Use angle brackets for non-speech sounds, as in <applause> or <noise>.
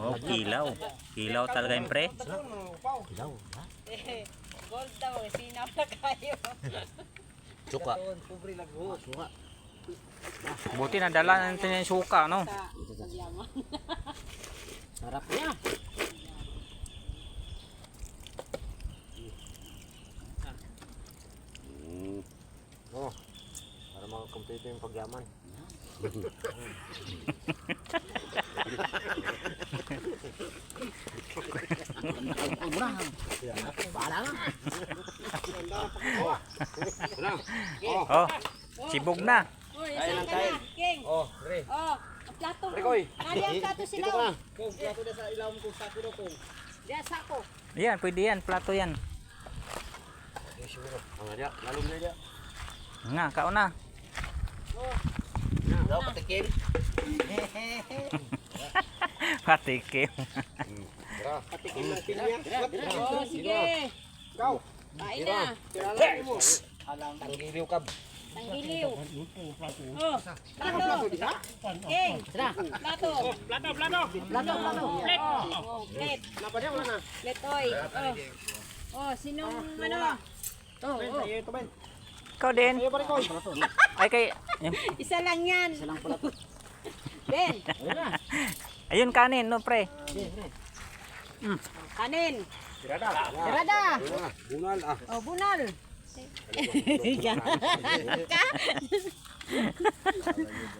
Oh, kilaw. Kilaw talaga yung pre. Gold daw, sinaw na kayo. Suka. Buti nadala natin yung suka, no? Sarap niya. Oh, para makakompleto yung pagyaman. Oh, sibog na. Oh, isa ka na, King. Oh, re. Oh, plato. Rekoy. Nari ang plato sila. Dito ka na. Kung plato na sa ilawom kong sako na kong. Diyan, sako. Yan, pwede yan. Plato yan. Nga, kauna. Daw, patikim. <laughs> Patikim. Tara. Patikim ng pinya. Oh, sige. Ikaw. Kain na. Kilala mo. Ang giliw ka. Tanggiliw. Oh, plato. King. Plato. Plato, plato. Plato, plato. Plate. Oh, plate. Napadya wala na. Plate, oy. Oh. Oh, sinong ano? Oh, oh. Ikaw din. Pare ko. Ay, kay... <laughs> Isa lang yan. Isa lang pala. <laughs> Ben, Ayun, kanin, no, pre. kanin. Tirada. Tirada. Bunal ah. Oh, bunal. <laughs> Ka?